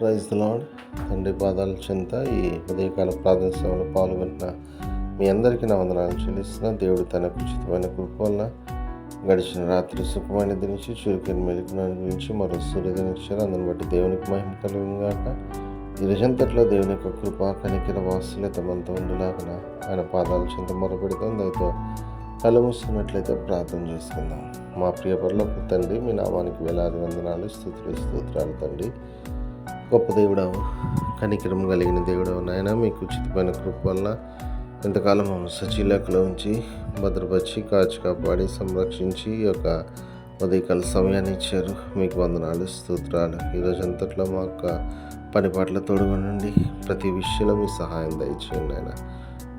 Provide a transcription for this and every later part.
Praise lord తండ్రి పాదాల చెంత ఈ ఉదయకాల ప్రార్థన సేవలో పాల్గొంటున్న మీ అందరికీ నా వందనాలు చెల్లిస్తున్న దేవుడు తన ఉచితమైన కృప వల్ల గడిచిన రాత్రి సుఖమైన నుంచి చురుకైన మెలుకున గురించి మరో సూర్యదినిచ్చారు అందుని బట్టి దేవునికి మహిమ కలుగుగాక ఈ రజంతట్లో దేవుని యొక్క కృప కనికిర వాసులత మనతో ఉండేలాగా ఆయన పాదాల చెంత మొరపెడతాం దయతో కళ్ళు ప్రార్థన చేసుకుందాం. మా ప్రియ పరులకు తండ్రి మీ నామానికి వేలాది వందనాలు స్థుతులు స్తోత్రాలు తండ్రి. గొప్ప దేవుడవు కనికరం కలిగిన దేవుడవు నాయన. మీకు ఉచితమైన కృప వల్ల ఎంతకాలం మమ్మల్ని ఉంచి భద్రపరిచి కాచి కాపాడి సంరక్షించి ఈ యొక్క ఉదయకాల సమయాన్ని ఇచ్చారు. మీకు వందనాలు స్తోత్రాలు. ఈరోజు అంతట్లో మా యొక్క పని పాటల తోడుగా ప్రతి విషయంలో మీ సహాయం దయచేయండి ఆయన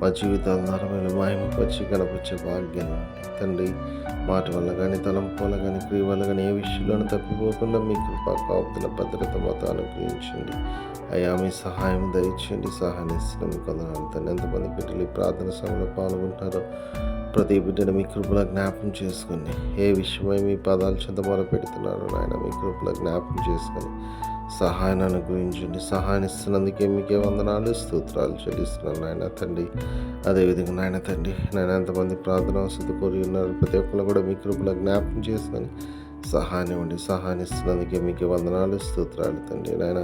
మా జీవితాల నరమైన మాయమపరిచి కనపరిచే భాగ్యం. తండ్రి మాట వల్ల కానీ తలంపు వల్ల కానీ క్రియ వల్ల కానీ ఏ విషయంలోనూ తప్పిపోకుండా మీ కృపా కాపుదల భద్రత మాతో అనుగ్రహించండి. అయ్యా మీ సహాయం దయచేయండి. సహాయం ఇస్తున్నాం మీకు తండ్రి ఎంతమంది బిడ్డలు ఈ ప్రార్థన సమయంలో పాల్గొంటున్నారో ప్రతి బిడ్డను మీ కృపలో జ్ఞాపం చేసుకోండి ఏ విషయమై మీ పదాలు చెంత మొర పెడుతున్నారో నాయన మీ కృపలో జ్ఞాపం చేసుకొని సహాయాన్ని అనుగ్రహించండి సహాయం ఇస్తున్నందుకే మీకే వందనాలు స్తోత్రాలు చెల్లిస్తున్నాను నాయన తండ్రి. అదేవిధంగా నాయన తండ్రి నాయన ఎంతమంది ప్రార్థన వసతి కోరి ఉన్నారు ప్రతి ఒక్కరు కూడా మీ కృపలో జ్ఞాపకం చేసుకొని సహాయం ఇవ్వండి సహాయం ఇస్తున్నందుకే మీకు వందనాలు స్తోత్రాలు తండ్రి. నాయన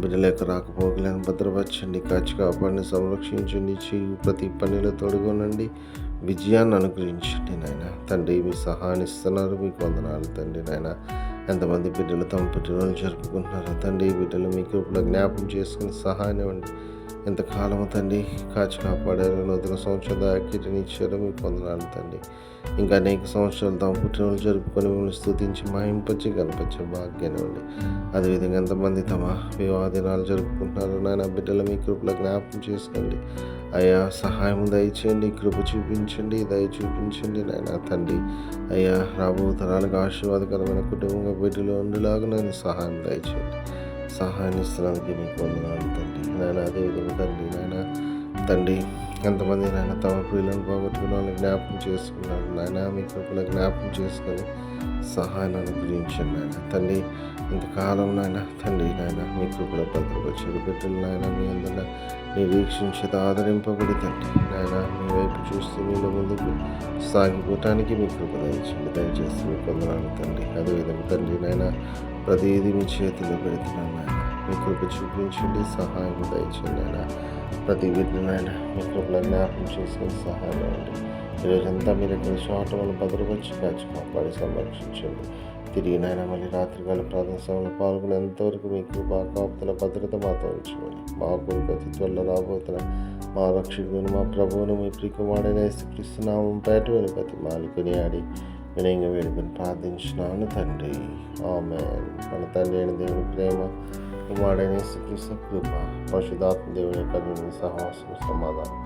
బిడ్డల యొక్క రాకపోకలను భద్రపరచండి కాచి కాపాడిని సంరక్షించండి చేయు ప్రతి పనిలో తొడుగునండి విజయాన్ని అనుగ్రహించండి నాయన. తండ్రి మీ సహాయం ఇస్తున్నారు మీకు వందనాలు తండ్రి నాయన. ఎంతమంది బిడ్డలు తమ పుట్టినరోజు జరుపుకుంటున్నారో తండ్రి బిడ్డలు మీ కృపలో జ్ఞాపకం చేసుకుని సహాయం ఇవ్వండి. ఎంతకాలము తండ్రి? కాచి కాపాడారు నూతన సంవత్సరం దాకీటిని ఇచ్చారు మీకు వందనాలు తండ్రి. ఇంకా అనేక సంవత్సరాలు తమ పుట్టినరోజు జరుపుకొని మిమ్మల్ని స్థుతించి మహింపచ్చి కనిపించే భాగ్యాన్ని ఉండి అదేవిధంగా ఎంతమంది తమ వివాహ దినాలు జరుపుకుంటున్నారు నాయన బిడ్డలు మీ కృపలో జ్ఞాపకం చేసుకోండి. అయ్యా సహాయం దయచేయండి కృప చూపించండి దయ చూపించండి నాయన తండ్రి. అయ్యా రాబో తరాలకు ఆశీర్వాదకరమైన కుటుంబంగా బిడ్డలు ఉండేలాగా నేను సహాయం దయచేయండి. సహాయం ఇస్తున్నందుకు మీకు వందనాలు తండ్రి. నాయన అదేవిధంగా తండ్రి నాయన తండ్రి ఎంతమంది నాయన తమ ప్రియులను పోగొట్టుకున్న వాళ్ళని జ్ఞాపకం చేసుకున్నారు. నాయన మీ కృపలో జ్ఞాపకం చేసుకొని సహాయాన్ని అనుగ్రహించండి నాయన. తండ్రి ఇంతకాలం నాయన తండ్రి నాయన మీ కృపలో భద్రపరిచారు బిడ్డలు నాయన మీ అందరిన నిరీక్షించేది ఆదరింపబడి తండ్రి నాయన మీ వైపు చూస్తూ మీలో ముందుకు సాగిపోవటానికి మీ కృప దయచండి దయచేసి మీ కొందనాలు తండ్రి. అదేవిధంగా తండ్రి నాయన ప్రతిదీ మీ చేతిలో పెడుతున్నాను నాయన. మీ కృప చూపించండి సహాయం దయచండి నాయన. ప్రతి బిడ్డనైన మీ కృపలో జ్ఞాపకం చేసుకుని సహాయం ఇవ్వండి ఈరోజంతా మీరు ఎక్కడ చోట వాళ్ళు భద్రపరిచి కాచి కాపాడి సంరక్షించండి. తిరిగి నాయన మళ్ళీ రాత్రికాల ప్రార్థన సమయంలో పాల్గొనేంతవరకు మీ కృపా కాపుతల భద్రత మాతో ఉంచుకోవాలి మా కొరకు అతి త్వరలో రాబోతున్న మా రక్షకుని మా ప్రభువును మీ ప్రికుమాడైన యేసుక్రీస్తునామం పేట వెనుకతి మాలికొని ఆడి వినయంగా వేడుకొని ప్రార్థించినాను తండ్రి. ఆమె మన తండ్రి అయిన దేవుని ప్రేమ కుమారుడైన యేసుక్రీస్తు కృప పరిశుధాత్మ దేవుని యొక్క అన్యోన్య సహవాసం సమాధానం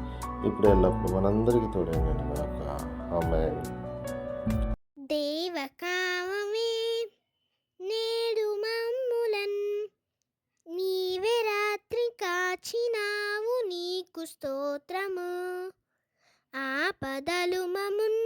ఇప్పుడు ఎల్లప్పుడు మనందరికీ తోడైన గాక. ఆమె దేవకామమే నేడు మమ్ములన్ నీవే రాత్రి కాచినావు నీకు స్తోత్రము. ఆపదలు మమున్